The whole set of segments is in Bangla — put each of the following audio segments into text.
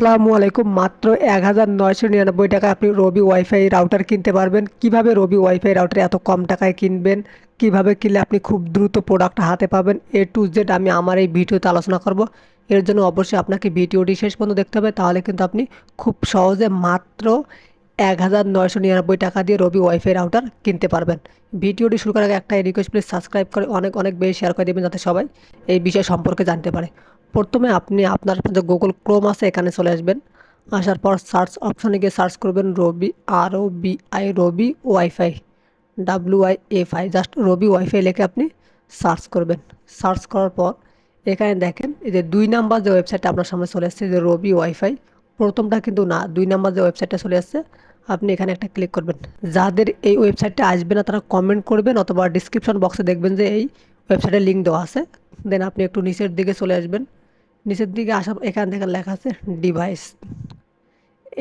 আসসালামু আলাইকুম মাত্র এক হাজার নয়শো নিরানব্বই টাকা আপনি রবি ওয়াইফাই রাউটার কিনতে পারবেন। কীভাবে রবি ওয়াইফাই রাউটার এত কম টাকায় কিনবেন? কীভাবে কিনলে আপনি খুব দ্রুত প্রোডাক্ট হাতে পাবেন? এ টু জেড আমি আমার এই ভিডিওতে আলোচনা করব। এর জন্য অবশ্যই আপনাকে ভিডিওটি শেষ পর্যন্ত দেখতে হবে। তাহলে কিন্তু আপনি খুব সহজে মাত্র এক হাজার নয়শো নিরানব্বই টাকা দিয়ে রবি ওয়াইফাই রাউটার কিনতে পারবেন। ভিডিওটি শুরু করার আগে একটা রিকোয়েস্ট প্লিজ সাবস্ক্রাইব করে অনেক অনেক বেশি শেয়ার করে দেবেন যাতে সবাই এই বিষয় সম্পর্কে জানতে পারে। প্রথমে আপনি আপনার যে গুগল ক্রোম আছে, এখানে চলে আসবেন। আসার পর সার্চ অপশনে গিয়ে সার্চ করবেন Robi R O B I Robi wifi W I F I just Robi wifi লেখে আপনি সার্চ করবেন। সার্চ করার পর এখানে দেখেন, এই যে দুই নাম্বার যে ওয়েবসাইটটা আপনার সামনে চলে আসছে যে রবি ওয়াইফাই প্রথমটা কিন্তু না, দুই নাম্বার যে ওয়েবসাইটটা চলে আসছে আপনি এখানে একটা ক্লিক করবেন। যাদের এই ওয়েবসাইটটা আসবে না, তারা কমেন্ট করবেন অথবা ডিসক্রিপশন বক্সে দেখবেন যে এই ওয়েবসাইটের লিঙ্ক দেওয়া আছে। দেন আপনি একটু নিচের দিকে চলে আসবেন। নিচের দিকে আসা, এখান থেকে লেখা আছে ডিভাইস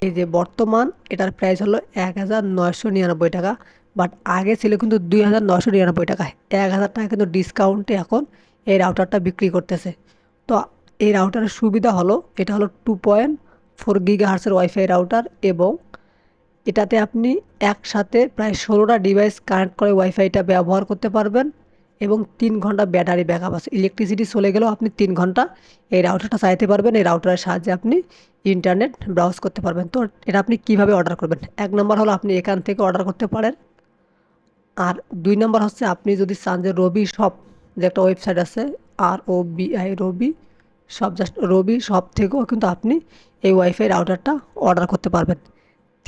এই যে বর্তমান, এটার প্রাইস হলো এক হাজার নয়শো নিরানব্বই টাকা বাট আগে ছিল কিন্তু দুই হাজার নয়শো নিরানব্বই টাকা। এক হাজার টাকা কিন্তু ডিসকাউন্টে এখন এই রাউটারটা বিক্রি করতেছে। তো এই রাউটারের সুবিধা হলো, এটা হলো টু পয়েন্ট ফোর গিগা হার্সের ওয়াইফাই রাউটার এবং এটাতে আপনি একসাথে প্রায় ষোলোটা ডিভাইস কানেক্ট করে ওয়াইফাইটা ব্যবহার করতে পারবেন। এবং তিন ঘণ্টা ব্যাটারি ব্যাকআপ আছে। ইলেকট্রিসিটি চলে গেলেও আপনি তিন ঘণ্টা এই রাউটারটা চাইতে পারবেন, এই রাউটারের সাহায্যে আপনি ইন্টারনেট ব্রাউজ করতে পারবেন। তো এটা আপনি কীভাবে অর্ডার করবেন? এক নম্বর হলো আপনি এখান থেকে অর্ডার করতে পারেন। আর দুই নম্বর হচ্ছে আপনি যদি চান যে রবি শপ যে একটা ওয়েবসাইট আছে আর ও বি আই রবি সব জাস্ট রবি শপ থেকেও কিন্তু আপনি এই ওয়াইফাই রাউটারটা অর্ডার করতে পারবেন।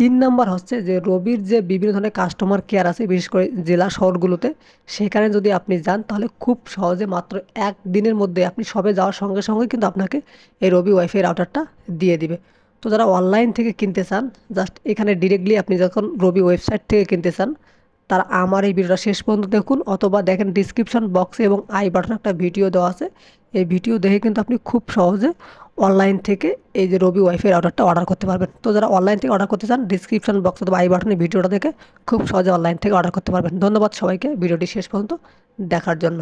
তিন নাম্বার হচ্ছে যে রবির যে বিভিন্ন ধরনের কাস্টমার কেয়ার আছে, বিশেষ করে জেলা শহরগুলোতে, সেখানে যদি আপনি যান, তাহলে খুব সহজে মাত্র এক দিনের মধ্যে আপনি সবে যাওয়ার সঙ্গে সঙ্গে কিন্তু আপনাকে এই রবি ওয়াইফাই রাউটারটা দিয়ে দিবে। তো যারা অনলাইন থেকে কিনতে চান জাস্ট এখানে ডিরেক্টলি আপনি যখন রবি ওয়েবসাইট থেকে কিনতে চান, তারা আমার এই ভিডিওটা শেষ পর্যন্ত দেখুন, অথবা দেখেন ডিসক্রিপশন বক্সে এবং আই বাটনে একটা ভিডিও দেওয়া আছে। এই ভিডিও দেখে কিন্তু আপনি খুব সহজে অনলাইন থেকে এই যে রবি ওয়াইফাই অর্ডারটা অর্ডার করতে পারবেন। তো যারা অনলাইন থেকে অর্ডার করতে চান ডিসক্রিপশন বক্স অথবা আই বাটনে ভিডিওটা দেখে খুব সহজে অনলাইন থেকে অর্ডার করতে পারবেন। ধন্যবাদ সবাইকে ভিডিওটি শেষ পর্যন্ত দেখার জন্য।